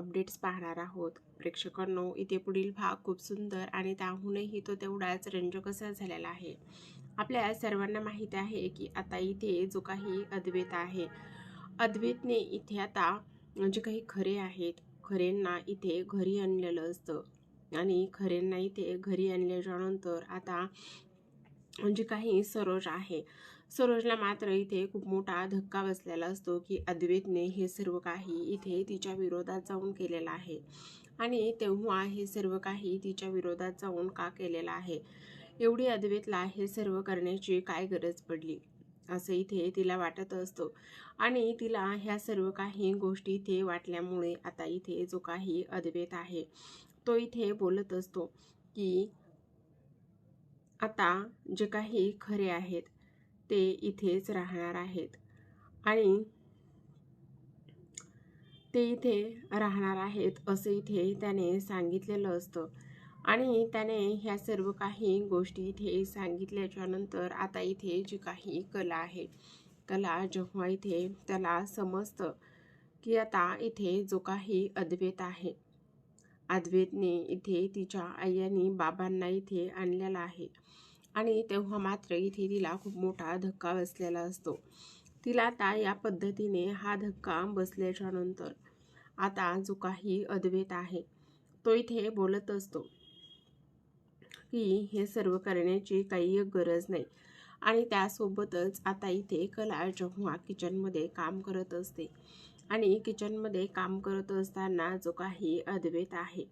Updates पाहणार आहोत. प्रेक्षकांनो इथे पुढील भाग खूप सुंदर आणि त्याहूनही तो तेवढाच रंजक असा झालेला आहे. आपल्या सर्वांना माहीत आहे की आता इथे जो काही अद्वैत आहे अद्वैतने इथे आता जे काही खरे आहेत खरेंना इथे घरी आणलेलं असतं. आणि खरेंना इथे घरी आणल्याच्यानंतर आता जे काही सरोज आहे सरोजला मात्र इथे खूप मोठा धक्का बसलेला असतो की अद्वैतने हे सर्व काही इथे तिच्या विरोधात जाऊन केलेलं आहे. आणि तेव्हा हे सर्व काही तिच्या विरोधात जाऊन का केलेलं आहे? एवढी अद्वैतला हे सर्व करण्याची काय गरज पडली? असं इथे तिला वाटत असतो. आणि तिला ह्या सर्व काही गोष्टी इथे वाटल्यामुळे आता इथे जो काही अद्वैत आहे तो इथे बोलत असतो की आता जे काही खरे आहेत ते इथेच राहणार आहेत. आणि ते इथे राहणार आहेत असं इथे त्याने सांगितलेलं असतं. आणि त्याने ह्या सर्व काही गोष्टी इथे सांगितल्याच्या नंतर आता इथे जी काही कला आहे कला जेव्हा इथे त्याला समजतं की आता इथे जो काही अद्वैत आहे अद्वैतने इथे तिच्या आई बाबांना इथे आणलेला आहे. आणि तेव्हा मात्र इथे तिला खूप मोठा धक्का बसलेला असतो. तिला आता या पद्धतीने हा धक्का बसल्याच्या नंतर आता जो काही अद्वैत आहे तो इथे बोलत असतो की हे सर्व करण्याची काही गरज नाही. आणि त्यासोबतच आता इथे कला जेव्हा किचनमध्ये काम करत असते आणि किचनमध्ये काम करत असताना जो काही अद्वैत आहे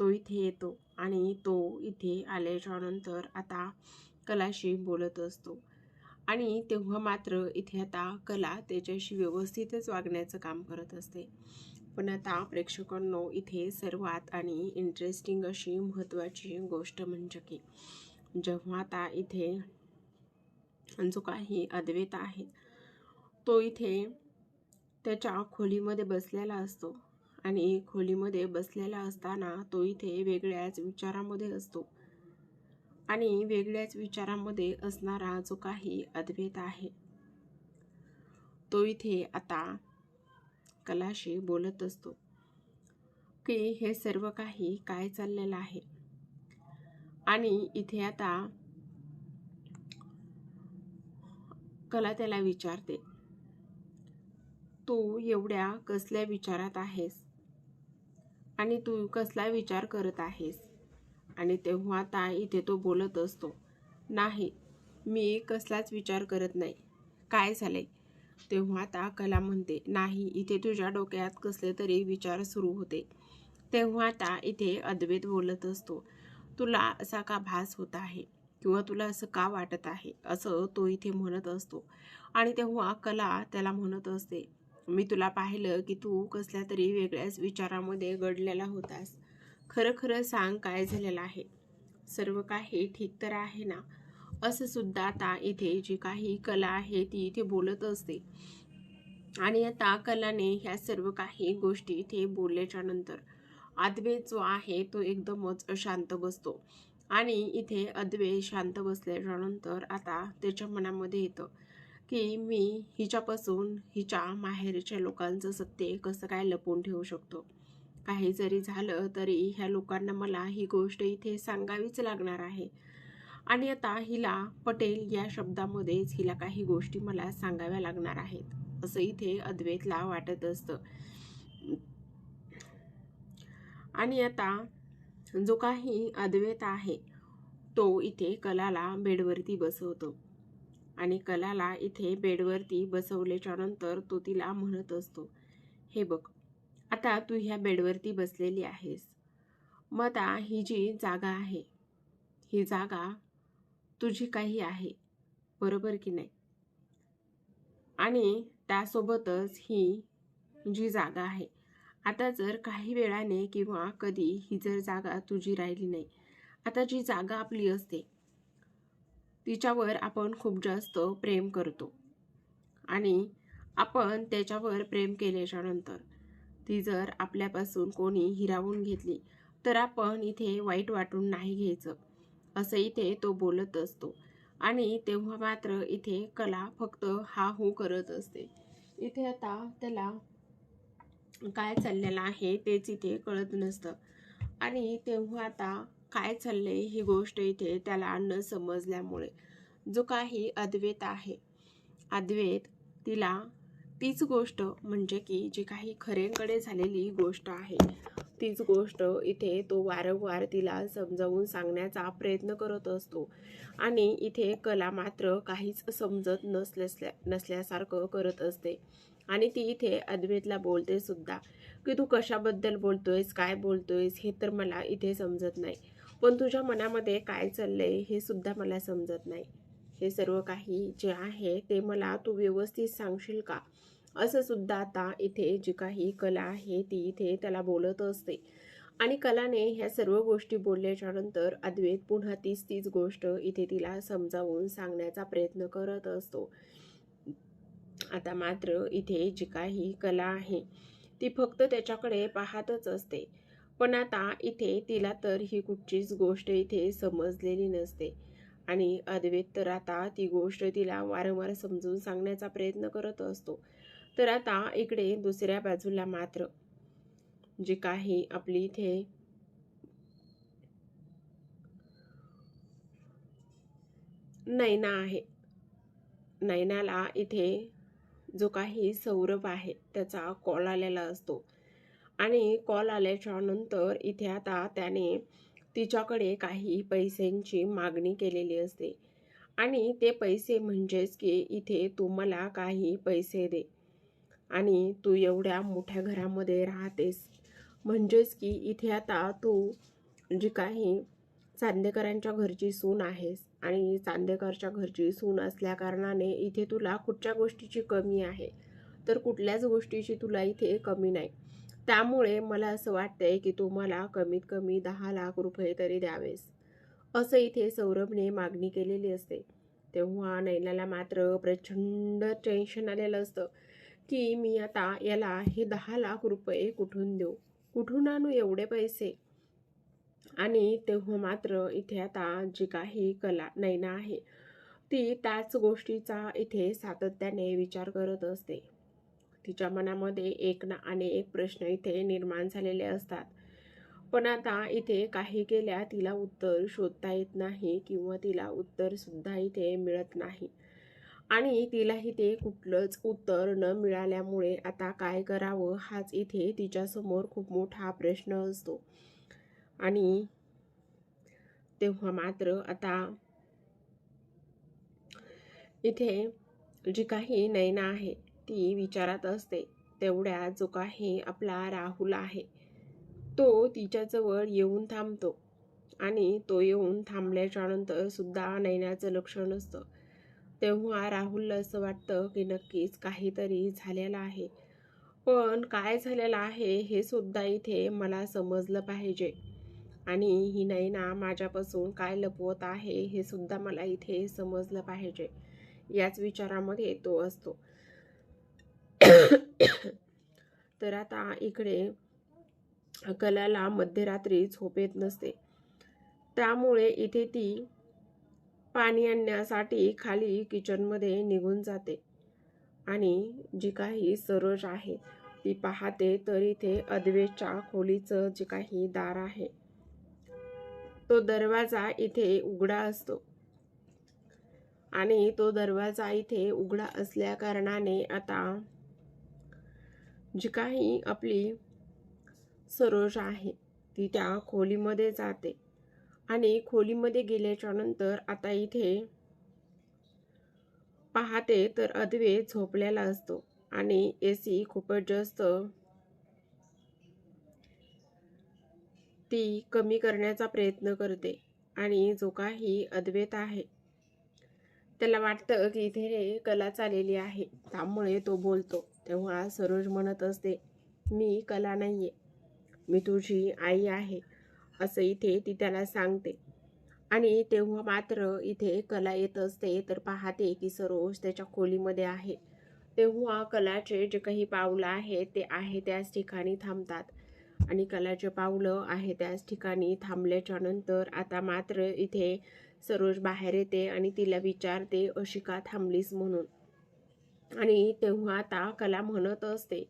तो इथे येतो आणि तो इथे आल्याच्यानंतर आता कलाशी बोलत असतो. आणि तेव्हा मात्र इथे आता कला त्याच्याशी व्यवस्थितच वागण्याचं काम करत असते. पण आता प्रेक्षकांनो इथे सर्वात आणि इंटरेस्टिंग अशी महत्त्वाची गोष्ट म्हणजे की जेव्हा आता इथे जो काही अद्वैत आहे तो इथे त्याच्या खोलीमध्ये बसलेला असतो. आणि खोलीमध्ये बसलेला असताना तो इथे वेगळ्याच विचारामध्ये असतो. आणि वेगळ्याच विचारामध्ये असणारा जो काही अद्वैत आहे तो इथे आता कलाशी बोलत असतो की हे सर्व काही काय चाललेलं आहे? आणि इथे आता कला त्याला विचारते तू एवढ्या कसल्या विचारात आहेस? आणि तू कसला विचार करत आहेस. आणि तेव्हा आता इथे तो बोलत असतो नाही मी कसलाच विचार करत नाही. काय झालंय? तेव्हा आता कला म्हणते नाही इथे तुझ्या डोक्यात कसले तरी विचार सुरू होते. तेव्हा आता इथे अद्वैत बोलत असतो तुला असा का भास होत आहे? किंवा तुला असं का वाटत आहे? असं तो इथे म्हणत असतो. आणि तेव्हा कला त्याला म्हणत असते मी तुला पाहिलं की तू कसल्या तरी वेगळ्याच विचारामध्ये गडलेला होतास. खरं खरं सांग काय झालेलं आहे. सर्व काही ठीक तर आहे ना? असं सुद्धा आता इथे जी काही कला आहे ती इथे बोलत असते. आणि आता कलाने ह्या सर्व काही गोष्टी इथे बोलल्याच्या नंतर आदवे जो आहे तो एकदमच शांत बसतो. आणि इथे अद्वे शांत बसल्याच्या नंतर आता त्याच्या मनामध्ये येतं की मी हिच्यापासून हिच्या माहेरच्या लोकांचं सत्य कसं काय लपवून ठेवू शकतो? काही जरी झालं तरी ह्या लोकांना मला ही गोष्ट इथे सांगावीच लागणार आहे. आणि आता हिला पटेल या शब्दामध्येच हिला काही गोष्टी मला सांगाव्या लागणार आहेत असं इथे अद्वैतला वाटत असतं. आणि आता जो काही अद्वैत आहे तो इथे कलाला बेडवरती बसवतो. आणि कलाला इथे बेडवरती बसवल्याच्या नंतर तो तिला म्हणत असतो हे बघ आता तू ह्या बेडवरती बसलेली आहेस. मग आता ही जी जागा आहे ही जागा तुझी काही आहे बरोबर की नाही? आणि त्यासोबतच ही जी जागा आहे आता जर काही वेळाने किंवा कधी ही जर जागा तुझी राहिली नाही आता जी जागा आपली असते तिच्यावर आपण खूप जास्त प्रेम करतो. आणि आपण त्याच्यावर प्रेम केल्याच्यानंतर ती जर आपल्यापासून कोणी हिरावून घेतली तर आपण इथे वाईट वाटून नाही घ्यायचं असं इथे तो बोलत असतो. आणि तेव्हा मात्र इथे कला फक्त हा हो करत असते. इथे आता त्याला काय चाललेलं आहे तेच इथे कळत नसतं. आणि तेव्हा आता काय चाललंय ही गोष्ट इथे त्याला न समजल्यामुळे. जो काही अद्वैत आहे अद्वैत तिला तीच गोष्ट म्हणजे की जी काही खऱ्यांकडे झालेली गोष्ट आहे. तीच गोष्ट इथे तो वारंवार तिला समजावून सांगण्याचा प्रयत्न करत असतो. आणि इथे कला मात्र काहीच समजत नसल्यासल्या नसल्यासारखं करत असते. आणि ती इथे अद्वैतला बोलते सुद्धा की तू कशाबद्दल बोलतोयस? काय बोलतोयस? हे तर मला इथे समजत नाही. पण तुझ्या मनामध्ये काय चाललंय हे सुद्धा मला समजत नाही. हे सर्व काही जे आहे ते मला तू व्यवस्थित सांगशील का? असं सुद्धा आता इथे जी काही कला आहे ती इथे त्याला बोलत असते. आणि कलाने ह्या सर्व गोष्टी बोलल्याच्या नंतर अद्वैत पुन्हा तीच तीच गोष्ट इथे तिला समजावून सांगण्याचा प्रयत्न करत असतो. आता मात्र इथे जी काही कला आहे ती फक्त त्याच्याकडे पाहतच असते. पण आता इथे तिला तर ही कुठचीच गोष्ट इथे समजलेली नसते. आणि अद्वैत तर आता ती गोष्ट तिला वारंवार समजून सांगण्याचा प्रयत्न करत असतो. तर आता इकडे दुसऱ्या बाजूला मात्र जी काही आपली इथे नैना आहे. नैनाला इथे जो काही सौरभ आहे त्याचा कॉल आलेला असतो. आणि कॉल आल्याच्यानंतर इथे आता त्याने तिच्याकडे काही पैशांची मागणी केलेली असते. आणि ते पैसे म्हणजेच की इथे तू मला काही पैसे दे. आणि तू एवढ्या मोठ्या घरामध्ये राहतेस. म्हणजेच की इथे आता तू जी काही चांदेकरांच्या घरची सून आहेस आणि चांदेकरच्या घरची सून असल्या कारणाने इथे तुला कुठच्या गोष्टीची कमी आहे? तर कुठल्याच गोष्टीची तुला इथे कमी नाही. त्यामुळे मला असं वाटतंय की तू मला कमीत कमी दहा लाख रुपये तरी द्यावेस. असं इथे सौरभने मागणी केलेली असते. तेव्हा नैनाला मात्र प्रचंड टेन्शन आलेलं असतं की मी आता याला हे दहा लाख रुपये कुठून देऊ? कुठून आणू एवढे पैसे? आणि तेव्हा मात्र इथे आता जी काही कला नैना आहे ती त्याच गोष्टीचा इथे सातत्याने विचार करत असते. तिच्या मनामध्ये एक ना आणि एक प्रश्न इथे निर्माण झालेले असतात. पण आता इथे काही केल्या तिला उत्तर शोधता येत नाही किंवा तिला उत्तरसुद्धा इथे मिळत नाही. आणि तिलाही ते कुठलंच उत्तर न मिळाल्यामुळे आता काय करावं हाच इथे तिच्यासमोर खूप मोठा प्रश्न असतो. आणि तेव्हा मात्र आता इथे जी काही नैना आहे ती विचारात असते. तेवढ्या जो काही आपला राहुल आहे. तो तिच्याजवळ येऊन थांबतो आणि तो येऊन थांबल्याच्या नंतर सुद्धा नैनाचं लक्ष नसतं. तेव्हा राहुलला असं वाटतं की नक्कीच काहीतरी झालेलं आहे. पण काय झालेलं आहे हे सुद्धा इथे मला समजलं पाहिजे. आणि ही नैना माझ्यापासून काय लपवत आहे हे सुद्धा मला इथे समजलं पाहिजे. याच विचारामध्ये तो असतो. तर आता इकडे कलाला मध्यरात्री झोप येत नसते. त्यामुळे इथे ती पाणी आणण्यासाठी खाली किचनमध्ये निघून जाते आणि जी काही सरोज आहे ती पाहते तर इथे अद्वेच्या खोलीचं जे काही दार आहे तो दरवाजा इथे उघडा असतो. आणि तो दरवाजा इथे उघडा असल्या कारणाने आता जी काही आपली सरोज आहे ती त्या खोलीमध्ये जाते. आणि खोलीमध्ये गेल्याच्यानंतर आता इथे पाहते तर अद्वे झोपलेला असतो आणि ए सी खूपच जास्त ती कमी करण्याचा प्रयत्न करते आणि जो काही अद्वैत आहे त्याला वाटतं की इथे कला चाललेली आहे त्यामुळे तो बोलतो. तेव्हा सरोज म्हणत असते मी कला नाही आहे मी तुझी आई आहे असं इथे ती त्याला सांगते. आणि तेव्हा मात्र इथे कला येत असते तर पाहते की सरोज त्याच्या खोलीमध्ये आहे. तेव्हा कलाचे जे काही पावलं आहे ते आहे त्याच ठिकाणी थांबतात. आणि कलाचे पावलं आहे त्याच ठिकाणी थांबल्याच्या नंतर आता मात्र इथे सरोज बाहेर येते आणि तिला विचारते अशी का थांबलीस म्हणून? आणि तेव्हा आता कला म्हणत असते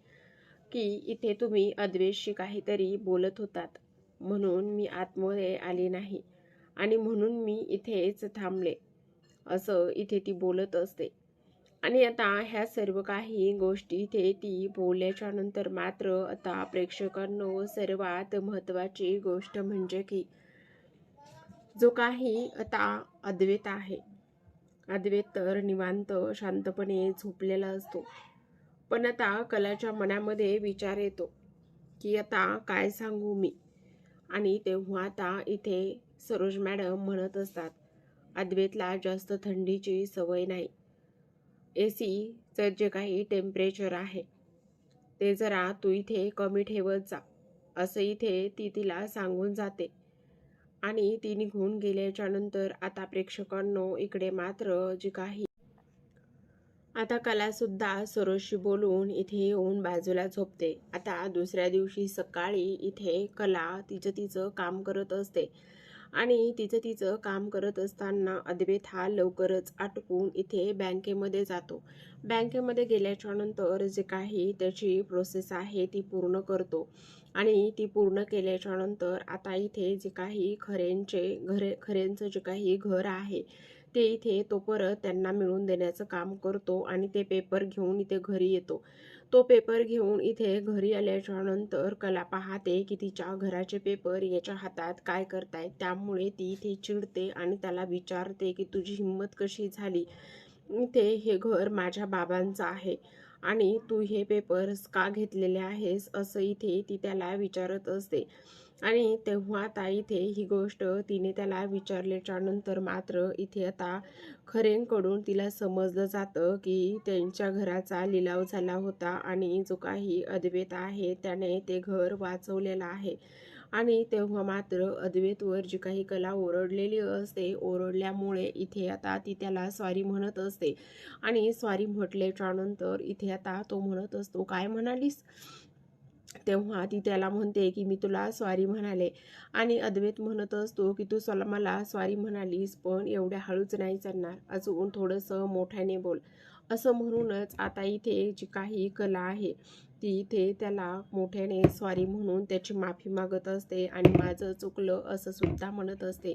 की इथे तुम्ही अद्वेषशी काहीतरी बोलत होतात. म्हणून मी आतमध्ये आली नाही आणि म्हणून मी इथेच थांबले. असं इथे ती बोलत असते. आणि आता ह्या सर्व काही गोष्टी इथे ती बोलल्याच्या नंतर मात्र आता प्रेक्षकांनो सर्वात महत्त्वाची गोष्ट म्हणजे की जो काही आता अद्वैत आहे अद्वैत तर निवांत शांतपणे झोपलेला असतो. पण आता कलाच्या मनामध्ये विचार येतो की आता काय सांगू मी? आणि तेव्हा आता इथे सरोज मॅडम म्हणत असतात अद्वैतला जास्त थंडीची सवय नाही. ए सीचं जे काही टेम्परेचर आहे ते जरा तू इथे कमी ठेवत जा असं इथे ती तिला सांगून जाते. आणि ती निघून गेल्याच्यानंतर आता प्रेक्षकांनो इकडे मात्र जे काही आता कलासुद्धा सरोशी बोलून इथे येऊन बाजूला झोपते. आता दुसऱ्या दिवशी सकाळी इथे कला तिचं तिचं काम करत असते. आणि तिचं तिचं काम करत असताना अद्वैत हा लवकरच आटपून इथे बँकेमध्ये जातो. बँकेमध्ये गेल्याच्यानंतर जे काही त्याची प्रोसेस आहे ती पूर्ण करतो. आणि ती पूर्ण केल्याच्यानंतर आता इथे जे काही खरेंचे घरे खरेंचं जे काही घर आहे ते इथे तो परत त्यांना मिळवून देण्याचं काम करतो आणि ते पेपर घेऊन इथे घरी येतो. तो पेपर घेऊन इथे घरी आल्याच्यानंतर कला पाहते की तिच्या घराचे पेपर याच्या हातात काय करतायत त्यामुळे ती इथे चिडते आणि त्याला विचारते की तुझी हिंमत कशी झाली? इथे हे घर माझ्या बाबांचं आहे. आणि तू हे पेपर्स का घेतलेले आहेस? असं इथे ती त्याला विचारत असते. आणि तेव्हा आता इथे ही गोष्ट तिने त्याला विचारल्याच्या नंतर मात्र इथे आता खरेंकडून तिला समजलं जातं की त्यांच्या घराचा लिलाव झाला होता आणि जो काही अद्वैत आहे त्याने ते घर वाचवलेलं आहे. आणि तेव्हा मात्र अद्वैतवर जी काही कला ओरडलेली असते ओरडल्यामुळे इथे आता ती त्याला स्वारी म्हणत असते. आणि स्वारी म्हटल्याच्या नंतर इथे आता तो म्हणत असतो काय म्हणालीस? तेव्हा ती त्याला म्हणते की मी तुला स्वारी म्हणाले. आणि अद्वैत म्हणत असतो की तू स्वला मला स्वारी म्हणालीस पण एवढ्या हळूच नाही चालणार. अजून थोडंसं मोठ्याने बोल. असं म्हणूनच आता इथे जी काही कला आहे ती इथे त्याला मोठ्याने स्वारी म्हणून त्याची माफी मागत असते आणि माझं चुकलं असं सुद्धा म्हणत असते.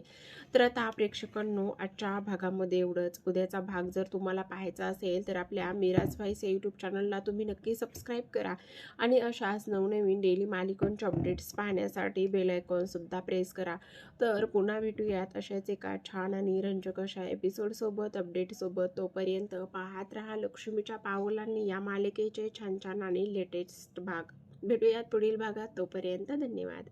तर आता प्रेक्षकांनो आजच्या भागामध्ये एवढंच. उद्याचा भाग जर तुम्हाला पाहायचा असेल तर आपल्या मिराज व्हाईस या यूट्यूब चॅनलला तुम्ही नक्की सबस्क्राईब करा. आणि अशाच नवनवीन डेली मालिकांच्या अपडेट्स पाहण्यासाठी बेल आयकॉनसुद्धा प्रेस करा. तर पुन्हा भेटूयात अशाच एका छान आणि रंजक अशा एपिसोडसोबत अपडेटसोबत तोपर्यंत पाहत राहा लक्ष्मीच्या पावलांनी या मालिकेचे छान छान आणि लेटेस्ट भाग. भेटूयात पुढील भागात. तोपर्यंत धन्यवाद.